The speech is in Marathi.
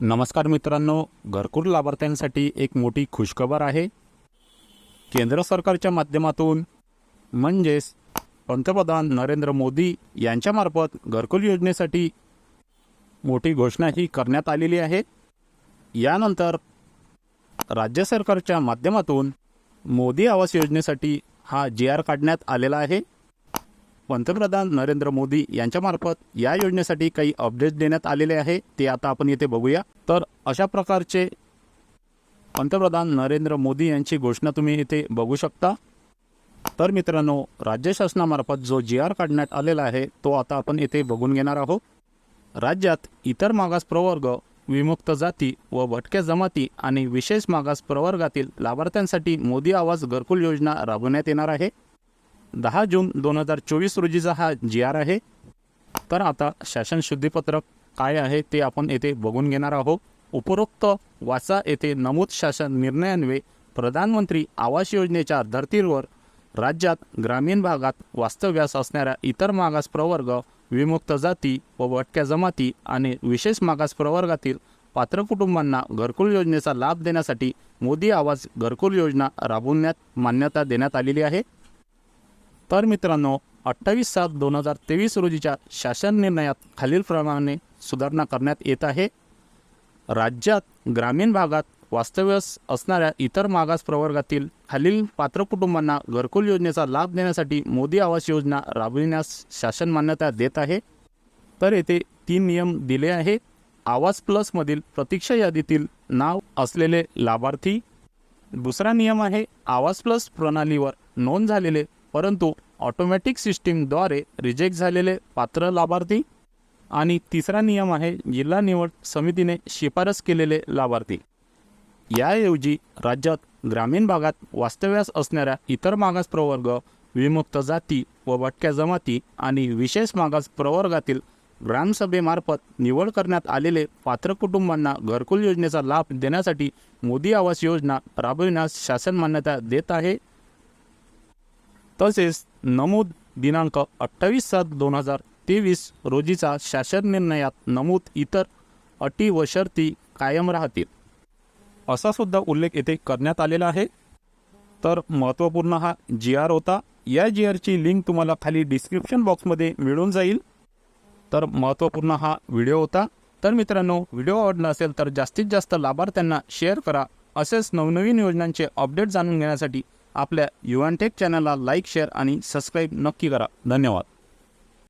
नमस्कार मित्रांनो घरकुल लाभार्थ्यांसाठी एक मोठी खुशखबर आहे. केंद्र सरकारच्या माध्यमातून म्हणजेच पंतप्रधान नरेंद्र मोदी यांच्यामार्फत घरकुल योजनेसाठी मोठी घोषणा ही करण्यात आलेली आहे. यानंतर राज्य सरकारच्या माध्यमातून मोदी आवास योजनेसाठी हा जी आर काढण्यात आलेला आहे. पंतप्रधान नरेंद्र मोदी यांच्यामार्फत या योजनेसाठी काही अपडेट देण्यात आलेले आहे ते आता आपण येथे बघूया. तर अशा प्रकारचे पंतप्रधान नरेंद्र मोदी यांची घोषणा तुम्ही इथे बघू शकता. तर मित्रांनो राज्य शासनामार्फत जो जी आर काढण्यात आलेला आहे तो आता आपण येथे बघून घेणार आहोत. राज्यात इतर मागास प्रवर्ग विमुक्त जाती व भटक्या जमाती आणि विशेष मागास प्रवर्गातील लाभार्थ्यांसाठी मोदी आवास घरकुल योजना राबवण्यात येणार आहे. दहा जून दोन हजार चोवीस रोजीचा हा जी आर आहे तर आता शासन शुद्धीपत्रक काय आहे ते आपण येथे बघून घेणार आहोत. उपरोक्त वाचा येथे नमूद शासन निर्णयान्वये प्रधानमंत्री आवास योजनेच्या धर्तीवर राज्यात ग्रामीण भागात वास्तव्यास असणाऱ्या इतर मागास प्रवर्ग विमुक्त जाती व भटक्या जमाती आणि विशेष मागास प्रवर्गातील पात्र कुटुंबांना घरकुल योजनेचा लाभ देण्यासाठी मोदी आवास घरकुल योजना राबवण्यात मान्यता देण्यात आलेली आहे. तर मित्रांनो अठ्ठावीस सात दोन हजार तेवीस रोजीच्या शासन निर्णयात खालीलप्रमाणे सुधारणा करण्यात येत आहे. राज्यात ग्रामीण भागात वास्तव्यास असणाऱ्या इतर मागास प्रवर्गातील खालील पात्र कुटुंबांना घरकुल योजनेचा लाभ देण्यासाठी मोदी आवास योजना राबविण्यास शासन मान्यता देत आहे. तर येथे तीन नियम दिले आहे. आवास प्लसमधील प्रतीक्षा यादीतील नाव असलेले लाभार्थी. दुसरा नियम आहे आवास प्लस प्रणालीवर नोंद झालेले परंतु ऑटोमॅटिक सिस्टीमद्वारे रिजेक्ट झालेले पात्र लाभार्थी आणि तिसरा नियम आहे जिल्हा निवड समितीने शिफारस केलेले लाभार्थी. याऐवजी राज्यात ग्रामीण भागात वास्तव्यास असणाऱ्या इतर मागास प्रवर्ग विमुक्त जाती व भटक्या जमाती आणि विशेष मागास प्रवर्गातील ग्रामसभेमार्फत निवड करण्यात आलेले पात्र कुटुंबांना घरकुल योजनेचा लाभ देण्यासाठी मोदी आवास योजना राबविण्यास शासन मान्यता देत आहे. तसेच नमूद दिनांक अठ्ठावीस सात दोन हजार तेवीस रोजीचा शासन निर्णयात नमूद इतर अटी व शर्ती कायम राहतील. असा सुद्धा उल्लेख येथे करण्यात आलेला आहे. तर महत्त्वपूर्ण हा जी आर होता. या जी आरची लिंक तुम्हाला खाली डिस्क्रिप्शन बॉक्समध्ये मिळून जाईल. तर महत्त्वपूर्ण हा व्हिडिओ होता. तर मित्रांनो व्हिडिओ आवडला असेल तर जास्तीत जास्त लाभार्थ्यांना शेअर करा. असेच नवनवीन योजनांचे अपडेट जाणून घेण्यासाठी आपल्या युवानटेक चॅनलला लाईक शेअर आणि सबस्क्राईब नक्की करा. धन्यवाद.